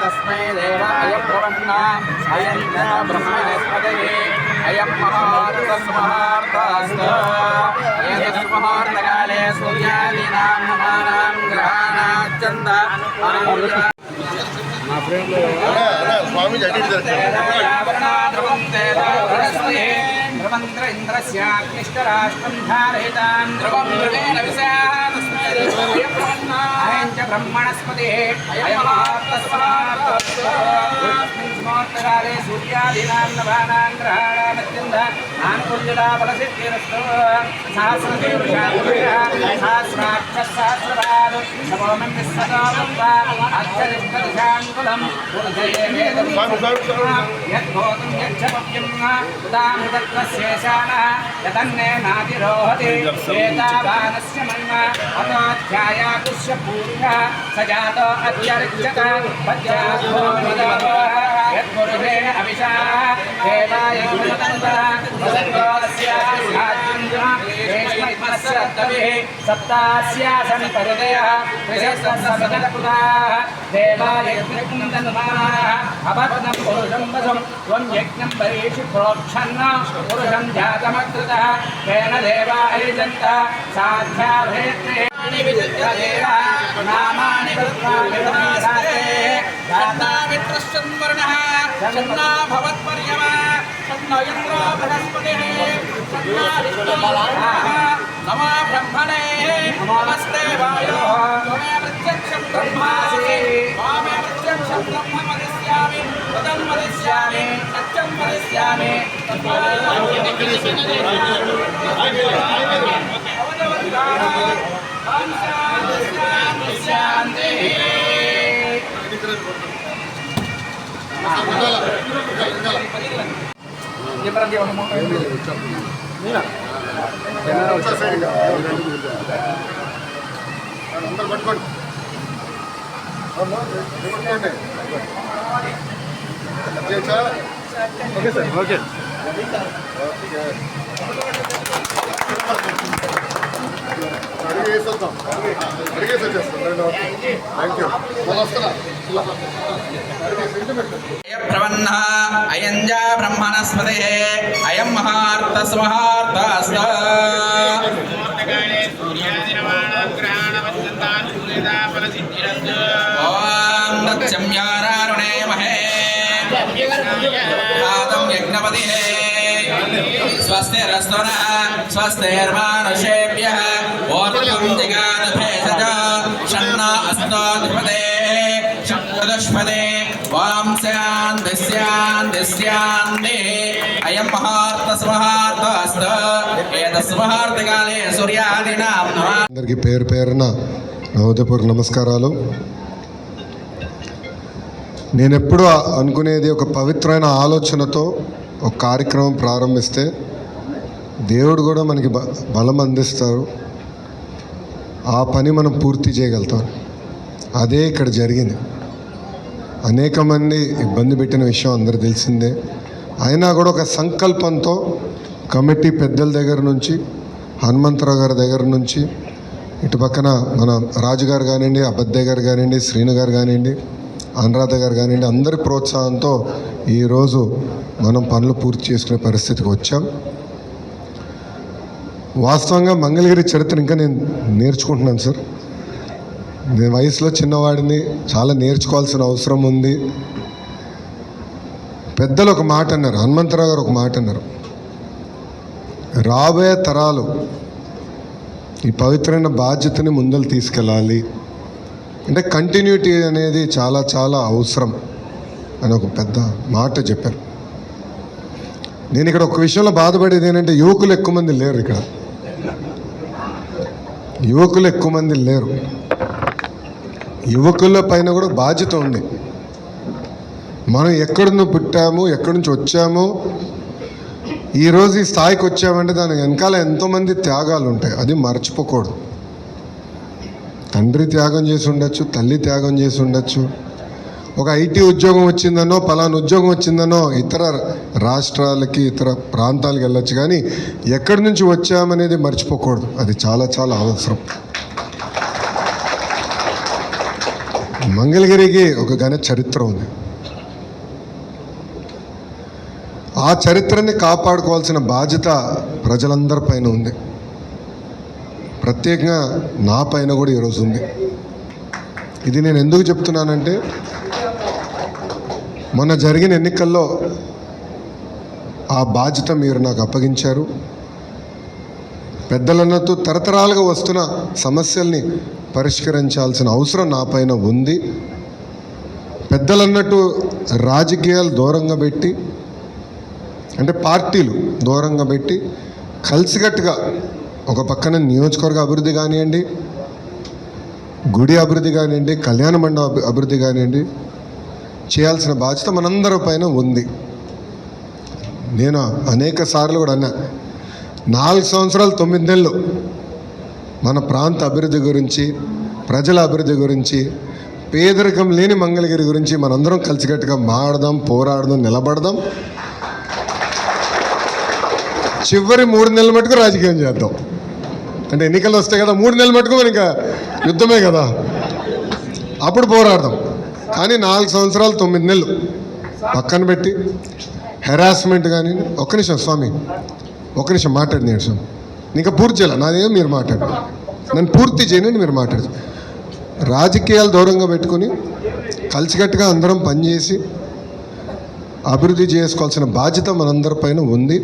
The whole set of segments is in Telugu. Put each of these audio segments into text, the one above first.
తస్మై దేవాయ ప్రవన్న అయం బ్రహ్మణస్పదయే అయం మహార్తస్మహార్తాస్త ఏతస్మహార్తకాలే సూర్యాదీనాం నమానాం గ్రహాణాచ్చంద అనుమూల స్వామి జడి ధ్రువంద్ర ఇంద్రస్యాగ్నిష్టరాష్ట్రం ధారయితాం. ధ్రువం ధ్రువేణ విశాస్మేయం చ బ్రహ్మణస్పతి అయమాత్మస్మాత్కాలే సూర్యాదీనాం నవానాం గ్రహాణామత్యంత ఆనుకూల్యతా బలసిద్ధిరస్తు సహస్రాక్ష సహస్రపాదు సమోమం విశ్వదానం వా అత్యధిష్ఠదిశాంకులం స్వామి, స్వామి, స్వామి. యద్భూతం యచ్చపవ్యం ఉదామృతత్వశేషానः యతన్నేనాతిరోహతి ఏతావానస్య మన్మ అతోధ్యాయాకుస్య పూర్ణः స జాతో అత్యరిచ్యత పద్యాత్మో యత్పురుషేణ అవిషా దేవాయ గుణతంతర వసంతోస్య సప్తాస్యాసన్ పరుదయः త్రిశస్సపదకృతాः దేవాయ नामानि विदुर्यदेव नामानि नमस्ते वायो त्वमे పట్టుకోండి? Okay sir. ఓకే. అడిగి వేసేద్దాం. అడిగేసి వచ్చేస్తాం థ్యాంక్ యూ వస్తున్నా సెంటిమెంట్ ప్రవన్న అయం అయం మహార్తస్మహార్తస్త ఓం దత్స్యంయారారుణే మహే ఆదం యజ్ఞపతి స్వస్తిరస్తున స్వస్తిర్మానుషేభ్య ఓర్వం జిగాద భేషజ షన్న అస్తోధిపతే చతుష్పదే ఓం శాంతి శాంతి అయం మహార్త స్మహార్తస్త ఏతస్మహార్తకాలే సూర్యాదినాం నమః అందరికీ పేరు పేరున నా నమస్కారాలు. నేను అనుకునేది ఒక పవిత్రమైన ఆలోచనతో ఒక కార్యక్రమం ప్రారంభిస్తే దేవుడు కూడా మనకి బ బలం అందిస్తారు. ఆ పని మనం పూర్తి చేయగలుగుతాం. అదే ఇక్కడ జరిగింది. అనేక మంది ఇబ్బంది పెట్టిన విషయం అందరు తెలిసిందే. అయినా కూడా ఒక సంకల్పంతో కమిటీ పెద్దల దగ్గర నుంచి హనుమంతరావు గారి దగ్గర నుంచి ఇటు పక్కన మన రాజుగారు కానివ్వండి అబద్దయ్య గారు కానివ్వండి శ్రీను గారు కానివ్వండి అనురాధ గారు కానివ్వండి అందరి ప్రోత్సాహంతో ఈరోజు మనం పనులు పూర్తి చేసుకునే పరిస్థితికి వచ్చాం. వాస్తవంగా మంగళగిరి చరిత్ర ఇంకా నేను నేర్చుకుంటున్నాను సార్. నేను వయసులో చిన్నవాడిని చాలా నేర్చుకోవాల్సిన అవసరం ఉంది. పెద్దలు ఒక మాట అన్నారు హనుమంతరావు గారు ఒక మాట అన్నారు. రాబోయే తరాలు ఈ పవిత్రమైన బాధ్యతని ముందలు తీసుకెళ్ళాలి. అంటే కంటిన్యూటీ అనేది చాలా చాలా అవసరం అని ఒక పెద్ద మాట చెప్పారు. నేను ఇక్కడ ఒక విషయంలో బాధపడేది ఏంటంటే యువకులు ఎక్కువ మంది లేరు ఇక్కడ. యువకులు ఎక్కువ మంది లేరు. యువకుల పైన కూడా బాధ్యత ఉంది. మనం ఎక్కడి నుంచి పుట్టాము ఎక్కడి నుంచి వచ్చాము ఈరోజు ఈ స్థాయికి వచ్చామంటే దాని వెనకాల ఎంతోమంది త్యాగాలు ఉంటాయి. అది మర్చిపోకూడదు. తండ్రి త్యాగం చేసి ఉండొచ్చు తల్లి త్యాగం చేసి ఉండొచ్చు. ఒక ఐటీ ఉద్యోగం వచ్చిందనో పలానా ఉద్యోగం వచ్చిందనో ఇతర రాష్ట్రాలకి ఇతర ప్రాంతాలకు వెళ్ళొచ్చు. కానీ ఎక్కడి నుంచి వచ్చామనేది మర్చిపోకూడదు. అది చాలా చాలా అవసరం. మంగళగిరికి ఒక ఘన చరిత్ర ఉంది. ఆ చరిత్రని కాపాడుకోవాల్సిన బాధ్యత ప్రజలందరి పైన ఉంది. ప్రత్యేకంగా నా పైన కూడా ఈరోజు ఉంది. ఇది నేను ఎందుకు చెప్తున్నానంటే మొన్న జరిగిన ఎన్నికల్లో ఆ బాధ్యత మీరు నాకు అప్పగించారు. పెద్దలన్నట్టు తరతరాలుగా వస్తున్న సమస్యల్ని పరిష్కరించాల్సిన అవసరం నా పైన ఉంది. పెద్దలన్నట్టు రాజకీయాలు దూరంగా పెట్టి అంటే పార్టీలు దూరంగా పెట్టి కలిసికట్టుగా ఒక పక్కన నియోజకవర్గ అభివృద్ధి కానివ్వండి గుడి అభివృద్ధి కానివ్వండి కళ్యాణ మండప అభి- అభివృద్ధి కానివ్వండి చేయాల్సిన బాధ్యత మనందరి పైన ఉంది. నేను అనేక సార్లు కూడా అన్నా నాలుగు సంవత్సరాలు తొమ్మిది నెలలు మన ప్రాంత అభివృద్ధి గురించి ప్రజల అభివృద్ధి గురించి పేదరికం లేని మంగళగిరి గురించి మనందరం కలిసికట్టుగా మాడదాం పోరాడదాం నిలబడదాం. చివరి మూడు నెలల మటుకు రాజకీయం చేద్దాం. అంటే ఎన్నికలు వస్తాయి కదా మూడు నెలలు మటుకు మరి ఇంకా యుద్ధమే కదా. అప్పుడు పోరాడదాం. కానీ నాలుగు సంవత్సరాలు తొమ్మిది నెలలు పక్కన పెట్టి హెరాస్మెంట్ కానీ ఒక్క నిమిషం స్వామి ఒక్క నిమిషం మాట్లాడి నిమిషం ఇంకా పూర్తి చేయాలి? నాదేం మీరు మాట్లాడు నన్ను పూర్తి చేయనండి మీరు మాట్లాడు రాజకీయాలు దూరంగా పెట్టుకొని కలిసికట్టుగా అందరం పనిచేసి అభివృద్ధి చేసుకోవాల్సిన బాధ్యత మనందరి పైన ఉంది.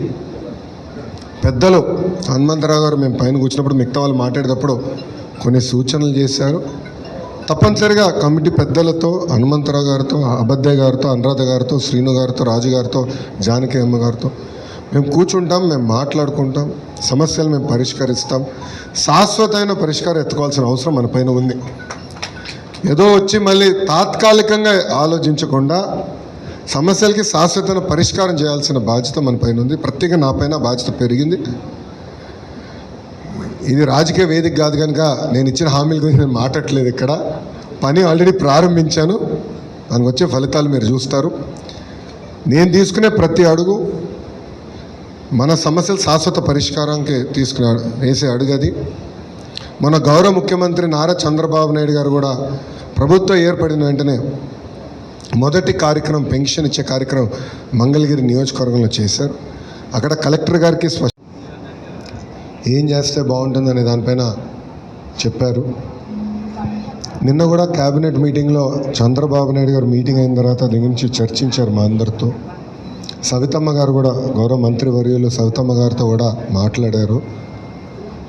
పెద్దలు హనుమంతరావు గారు మేము పైన కూర్చున్నప్పుడు మిగతా వాళ్ళు మాట్లాడేటప్పుడు కొన్ని సూచనలు చేశారు. తప్పనిసరిగా కమిటీ పెద్దలతో హనుమంతరావు గారితో అబద్దయ్య గారితో అనురాధ గారితో శ్రీను గారితో రాజు గారితో జానకి అమ్మ గారితో మేము కూర్చుంటాం మేము మాట్లాడుకుంటాం సమస్యలు మేము పరిష్కరిస్తాం. శాశ్వతమైన పరిష్కారం ఎత్తుకోవాల్సిన అవసరం మన పైన ఉంది. ఏదో వచ్చి మళ్ళీ తాత్కాలికంగా ఆలోచించకుండా సమస్యలకి శాశ్వతమైన పరిష్కారం చేయాల్సిన బాధ్యత మన పైన ఉంది. ప్రత్యేక నా పైన బాధ్యత పెరిగింది. ఇది రాజకీయ వేదిక కాదు కనుక నేను ఇచ్చిన హామీల గురించి నేను మాట్లాడలేదు ఇక్కడ. పని ఆల్రెడీ ప్రారంభించాను. దానికి వచ్చే ఫలితాలు మీరు చూస్తారు. నేను తీసుకునే ప్రతి అడుగు మన సమస్యల శాశ్వత పరిష్కారానికి తీసుకునే వేసే అడుగు అది. మన గౌరవ ముఖ్యమంత్రి నారా చంద్రబాబు నాయుడు గారు కూడా ప్రభుత్వం ఏర్పడిన వెంటనే మొదటి కార్యక్రమం పెన్షన్ ఇచ్చే కార్యక్రమం మంగళగిరి నియోజకవర్గంలో చేశారు. అక్కడ కలెక్టర్ గారికి స్పష్ట ఏం చేస్తే బాగుంటుందనే దానిపైన చెప్పారు. నిన్న కూడా క్యాబినెట్ మీటింగ్లో చంద్రబాబు నాయుడు గారు మీటింగ్ అయిన తర్వాత దీని గురించి చర్చించారు మా అందరితో. సవితమ్మ గారు కూడా గౌరవ మంత్రి వర్యులు సవితమ్మ గారితో కూడా మాట్లాడారు.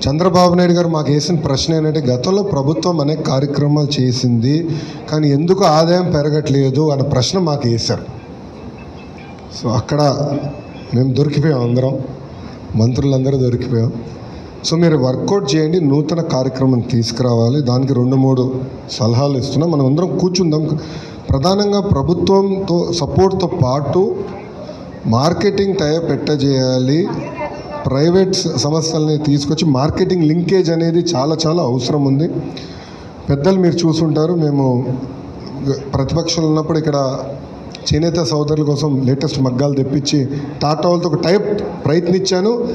చంద్రబాబు నాయుడు గారు మాకు వేసిన ప్రశ్న ఏంటంటే గతంలో ప్రభుత్వం అనేక కార్యక్రమాలు చేసింది కానీ ఎందుకు ఆదాయం పెరగట్లేదు? అన్న ప్రశ్న మాకు వేశారు. సో అక్కడ మేము దొరికిపోయాం అందరం. మంత్రులందరూ దొరికిపోయాం. సో మీరు వర్కౌట్ చేయండి నూతన కార్యక్రమం తీసుకురావాలి. దానికి రెండు మూడు సలహాలు ఇస్తున్నాం. మనం అందరం కూర్చుందాం. ప్రధానంగా ప్రభుత్వంతో సపోర్ట్తో పాటు మార్కెటింగ్ తయారు పెట్టజేయాలి. ప్రైవేట్ సమస్యల్ని తీసుకొచ్చి మార్కెటింగ్ లింకేజ్ అనేది చాలా చాలా అవసరం ఉంది. పెద్దలు మీరు చూసుంటారు మేము ప్రతిపక్షంలో ఉన్నప్పుడు ఇక్కడ చేనేత సోదరుల కోసం లేటెస్ట్ మగ్గాలు తెప్పించి టాటా వాళ్ళతో ఒక టైప్ ప్రయత్నించాను.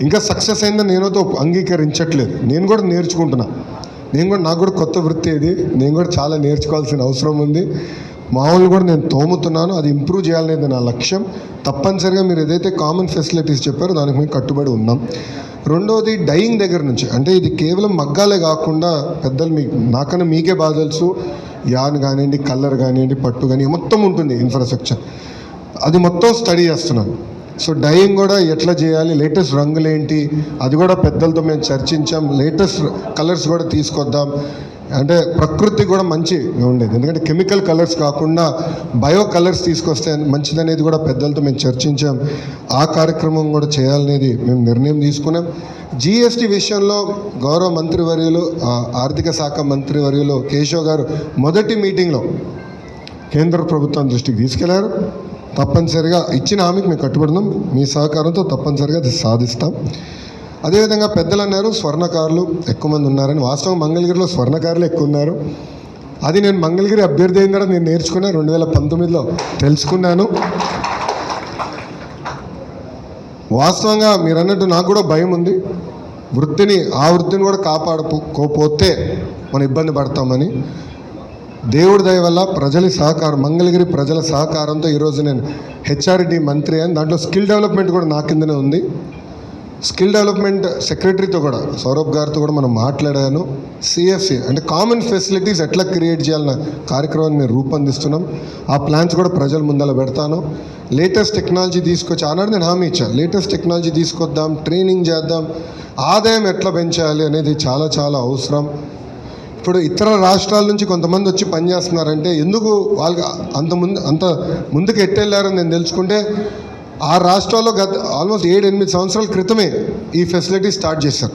ఇంకా సక్సెస్ అయిందని నేనైతే అంగీకరించట్లేదు. నేను కూడా నేర్చుకుంటున్నా. నేను కూడా నాకు కూడా కొత్త వృత్తి ఇది. నేను కూడా చాలా నేర్చుకోవాల్సిన అవసరం ఉంది. మామూలు కూడా నేను తోముతున్నాను అది ఇంప్రూవ్ చేయాలనేది నా లక్ష్యం. తప్పనిసరిగా మీరు ఏదైతే కామన్ ఫెసిలిటీస్ చెప్పారో దానికి మేము కట్టుబడి ఉన్నాం. రెండోది డైయింగ్ దగ్గర నుంచి. అంటే ఇది కేవలం మగ్గాలే కాకుండా పెద్దలు మీకు నాకన్నా మీకే బాగా తెలుసు. యాన్ కానివ్వండి కలర్ కానివ్వండి పట్టు కానీ మొత్తం ఉంటుంది ఇన్ఫ్రాస్ట్రక్చర్ అది మొత్తం స్టడీ చేస్తున్నాను. సో డైయింగ్ కూడా ఎట్లా చేయాలి లేటెస్ట్ రంగులు ఏంటి అది కూడా పెద్దలతో మేము చర్చించాం. లేటెస్ట్ కలర్స్ కూడా తీసుకొద్దాం. అంటే ప్రకృతి కూడా మంచి ఉండేది. ఎందుకంటే కెమికల్ కలర్స్ కాకుండా బయో కలర్స్ తీసుకొస్తే మంచిదనేది కూడా పెద్దలతో మేము చర్చించాం. ఆ కార్యక్రమం కూడా చేయాలనేది మేము నిర్ణయం తీసుకున్నాం. జిఎస్టీ విషయంలో గౌరవ మంత్రివర్యులు వర్యులు ఆర్థిక శాఖ మంత్రివర్యులు కేశవ్ గారు మొదటి మీటింగ్లో కేంద్ర ప్రభుత్వం దృష్టికి తీసుకెళ్ళారు. తప్పనిసరిగా ఇచ్చిన హామీకి మేము కట్టుబడినాం మీ సహకారంతో తప్పనిసరిగా అది సాధిస్తాం. అదేవిధంగా పెద్దలు అన్నారు స్వర్ణకారులు ఎక్కువ మంది ఉన్నారని. వాస్తవం మంగళగిరిలో స్వర్ణకారులు ఎక్కువ ఉన్నారు. అది నేను మంగళగిరి అభ్యర్థి అయిన కూడా నేను నేర్చుకున్నా రెండు వేల పంతొమ్మిదిలో తెలుసుకున్నాను. వాస్తవంగా మీరు అన్నట్టు నాకు కూడా భయం ఉంది. వృత్తిని ఆ వృత్తిని కూడా కాపాడుకోపోతే మనం ఇబ్బంది పడతామని. దేవుడి దయ వల్ల ప్రజల సహకారం మంగళగిరి ప్రజల సహకారంతో ఈరోజు నేను హెచ్ఆర్డి మంత్రి అని దాంట్లో స్కిల్ డెవలప్మెంట్ కూడా నా కిందనే ఉంది. స్కిల్ డెవలప్మెంట్ సెక్రటరీతో కూడా సౌరభ్ గారితో కూడా మనం మాట్లాడాను. సిఎఫ్సి అంటే కామన్ ఫెసిలిటీస్ ఎట్లా క్రియేట్ చేయాలన్న కార్యక్రమాన్ని మేము రూపొందిస్తున్నాం. ఆ ప్లాన్స్ కూడా ప్రజల ముందర పెడతాను. లేటెస్ట్ టెక్నాలజీ తీసుకొచ్చి ఆనాడు నేను హామీ ఇచ్చాను లేటెస్ట్ టెక్నాలజీ తీసుకొద్దాం ట్రైనింగ్ చేద్దాం ఆదాయం ఎట్లా పెంచాలి అనేది చాలా చాలా అవసరం. ఇప్పుడు ఇతర రాష్ట్రాల నుంచి కొంతమంది వచ్చి పనిచేస్తున్నారంటే ఎందుకు వాళ్ళకి అంత ముందు అంత ముందుకు ఎట్టెళ్ళారని నేను తెలుసుకుంటే ఆ రాష్ట్రాల్లో గత ఆల్మోస్ట్ ఏడు ఎనిమిది సంవత్సరాల క్రితమే ఈ ఫెసిలిటీ స్టార్ట్ చేశారు.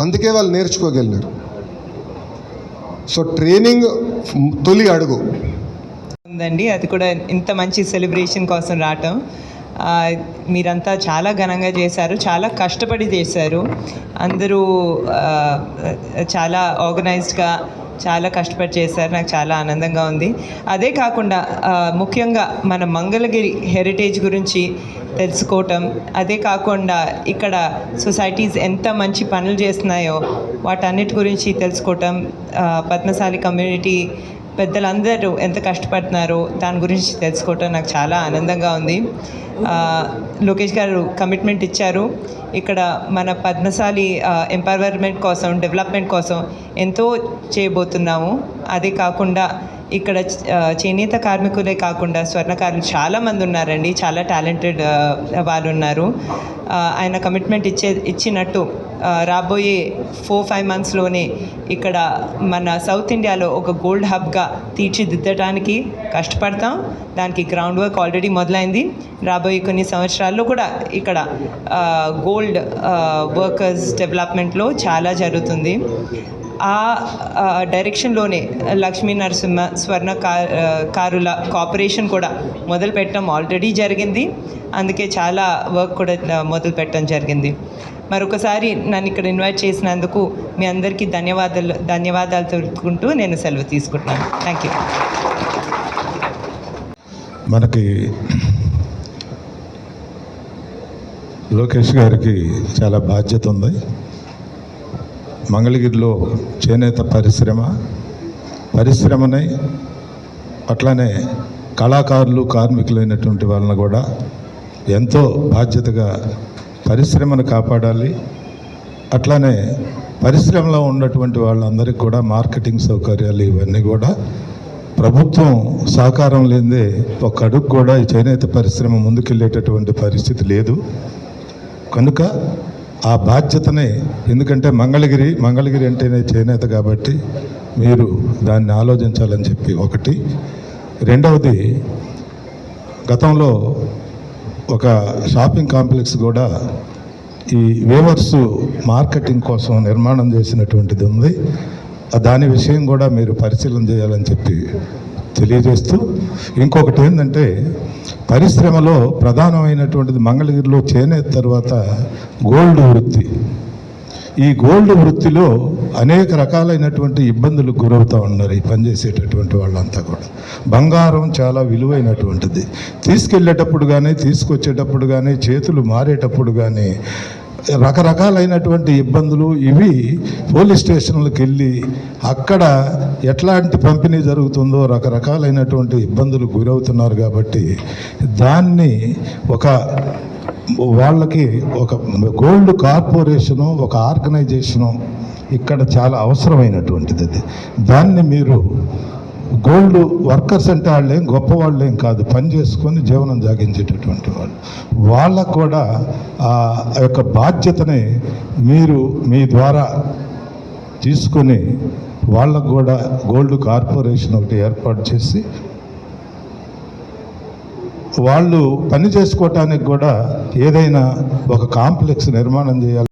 అందుకే వాళ్ళు నేర్చుకోగలిగారు సో ట్రైనింగ్ తొలి అడుగు. ఉందండి. అది కూడా ఇంత మంచి సెలబ్రేషన్ కోసం రావటం. మీరంతా చాలా ఘనంగా చేశారు. చాలా కష్టపడి చేశారు. అందరూ చాలా ఆర్గనైజ్డ్గా చాలా కష్టపడి చేశారు. నాకు చాలా ఆనందంగా ఉంది. అదే కాకుండా ముఖ్యంగా మన మంగళగిరి హెరిటేజ్ గురించి తెలుసుకోవటం అదే కాకుండా ఇక్కడ సొసైటీస్ ఎంత మంచి పనులు చేస్తున్నాయో వాటన్నిటి గురించి తెలుసుకోవటం పద్మశాలి కమ్యూనిటీ పెద్దలందరూ ఎంత కష్టపడుతున్నారో దాని గురించి తెలుసుకోవటం నాకు చాలా ఆనందంగా ఉంది. లోకేష్ గారు కమిట్మెంట్ ఇచ్చారు. ఇక్కడ మన పద్మశాలి ఎంపవర్మెంట్ కోసం డెవలప్మెంట్ కోసం ఎంతో చేయబోతున్నాము. అదే కాకుండా ఇక్కడ చేనేత కార్మికులే కాకుండా స్వర్ణకారులు చాలామంది ఉన్నారండి. చాలా టాలెంటెడ్ వాళ్ళు ఉన్నారు. ఆయన కమిట్మెంట్ ఇచ్చే ఇచ్చినట్టు రాబోయే ఫోర్ ఫైవ్ మంత్స్లోనే ఇక్కడ మన సౌత్ ఇండియాలో ఒక గోల్డ్ హబ్గా తీర్చిదిద్దడానికి కష్టపడతాం. దానికి గ్రౌండ్ వర్క్ ఆల్రెడీ మొదలైంది. రాబోయే కొన్ని సంవత్సరాల్లో కూడా ఇక్కడ గోల్డ్ వర్కర్స్ డెవలప్మెంట్లో చాలా జరుగుతుంది. ఆ డైరెక్షన్లోనే లక్ష్మీ నరసింహ స్వర్ణ కారుల కార్పొరేషన్ కూడా మొదలు పెట్టడం ఆల్రెడీ జరిగింది. అందుకే చాలా వర్క్ కూడా మొదలు పెట్టడం జరిగింది. మరొకసారి నన్ను ఇక్కడ ఇన్వైట్ చేసినందుకు మీ అందరికీ ధన్యవాదాలు ధన్యవాదాలు తెలుపుకుంటూ నేను సెలవు తీసుకుంటున్నాను. థ్యాంక్ యూ మనకి లోకేష్ గారికి చాలా బాధ్యత ఉంది. మంగళగిరిలో చేనేత పరిశ్రమ పరిశ్రమని అట్లానే కళాకారులు కార్మికులైనటువంటి వాళ్ళని కూడా ఎంతో బాధ్యతగా పరిశ్రమను కాపాడాలి. అట్లానే పరిశ్రమలో ఉన్నటువంటి వాళ్ళందరికీ కూడా మార్కెటింగ్ సౌకర్యాలు ఇవన్నీ కూడా ప్రభుత్వం సహకారం లేదే ఒక అడుగు కూడా ఈ చేనేత పరిశ్రమ ముందుకెళ్ళేటటువంటి పరిస్థితి లేదు. కనుక ఆ బాధ్యతని ఎందుకంటే మంగళగిరి మంగళగిరి అంటేనే చేనేత కాబట్టి మీరు దాన్ని ఆలోచించాలని చెప్పి ఒకటి. రెండవది గతంలో ఒక షాపింగ్ కాంప్లెక్స్ కూడా ఈ వేవర్స్ మార్కెటింగ్ కోసం నిర్మాణం చేసినటువంటిది ఉంది. దాని విషయం కూడా మీరు పరిశీలన చేయాలని చెప్పి తెలియజేస్తూ ఇంకొకటి ఏంటంటే పరిశ్రమలో ప్రధానమైనటువంటిది మంగళగిరిలో చేనేత తర్వాత గోల్డ్ వృత్తి. ఈ గోల్డ్ వృత్తిలో అనేక రకాలైనటువంటి ఇబ్బందులకు గురవుతూ ఉన్నారు ఈ పనిచేసేటటువంటి వాళ్ళంతా కూడా. బంగారం చాలా విలువైనటువంటిది. తీసుకెళ్ళేటప్పుడు కానీ తీసుకొచ్చేటప్పుడు కానీ చేతులు మారేటప్పుడు కానీ రకరకాలైనటువంటి ఇబ్బందులు ఇవి పోలీస్ స్టేషన్లకు వెళ్ళి అక్కడ ఎట్లాంటి పంపిణీ జరుగుతుందో రకరకాలైనటువంటి ఇబ్బందులు గురవుతున్నారు కాబట్టి దాన్ని ఒక వాళ్ళకి ఒక గోల్డ్ కార్పొరేషను ఒక ఆర్గనైజేషను ఇక్కడ చాలా అవసరమైనటువంటిది అది. దాన్ని మీరు గోల్డ్ వర్కర్స్ అంటే వాళ్ళు ఏం గొప్పవాళ్ళు ఏం కాదు. పని చేసుకొని జీవనం జాగించేటటువంటి వాళ్ళు. వాళ్ళకు కూడా ఆ యొక్క బాధ్యతని మీరు మీ ద్వారా తీసుకొని వాళ్ళకు కూడా గోల్డ్ కార్పొరేషన్ ఒకటి ఏర్పాటు చేసి వాళ్ళు పని చేసుకోవటానికి కూడా ఏదైనా ఒక కాంప్లెక్స్ నిర్మాణం చేయాలి.